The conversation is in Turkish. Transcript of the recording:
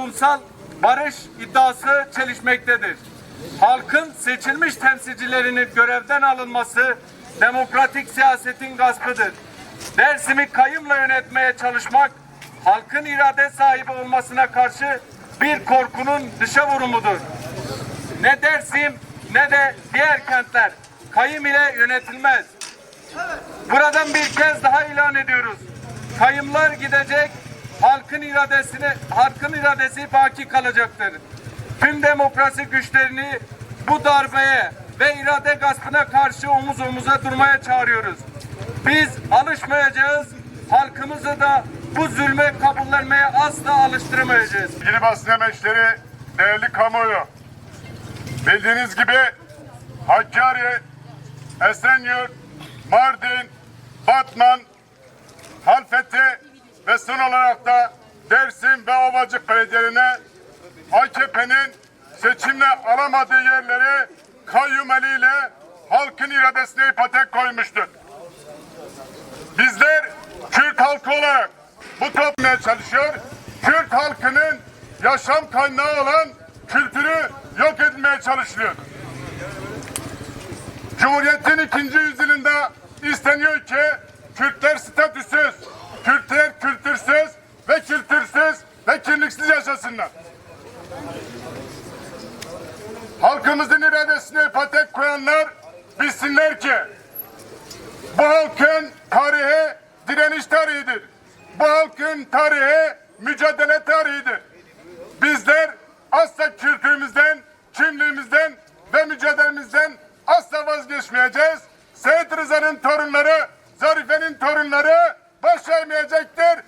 toplumsal barış iddiası çelişmektedir. Halkın seçilmiş temsilcilerinin görevden alınması demokratik siyasetin gaspıdır. Dersim'i kayımla yönetmeye çalışmak halkın irade sahibi olmasına karşı bir korkunun dışa vurumudur. Ne Dersim ne de diğer kentler kayım ile yönetilmez. Buradan bir kez daha ilan ediyoruz. Kayımlar gidecek, halkın iradesini, halkın iradesi baki kalacaktır. Tüm demokrasi güçlerini bu darbeye ve irade gaspına karşı omuz omuza durmaya çağırıyoruz. Biz alışmayacağız, halkımızı da bu zulme kabullenmeye asla alıştıramayacağız. Sevgili basın emekçileri, değerli kamuoyu. Bildiğiniz gibi Hakkari, Esenyurt, Mardin, Batman, Halfeti son olarak da Dersim ve Ovacık belediyelerine AKP'nin seçimle alamadığı yerleri kayyum eliyle halkın iradesine ipotek koymuştur. Bizler Kürt halkı olarak bu toplumaya çalışıyor. Kürt halkının yaşam kaynağı olan kültürü yok edilmeye çalışılıyor. Cumhuriyetin ikinci yüzyılında isteniyor ki Kürtler statüsüz, Kürtler kültürsüz ve kültürsüz ve kimliksiz yaşasınlar. Halkımızın iradesine ipotek koyanlar bilsinler ki bu halkın tarihi direniş tarihidir. Bu halkın tarihi mücadele tarihidir. Bizler asla kültürümüzden, kimliğimizden ve mücadelemizden asla vazgeçmeyeceğiz. Seyit Rıza'nın torunları, Zarife'nin torunları baş eğmeyecektir.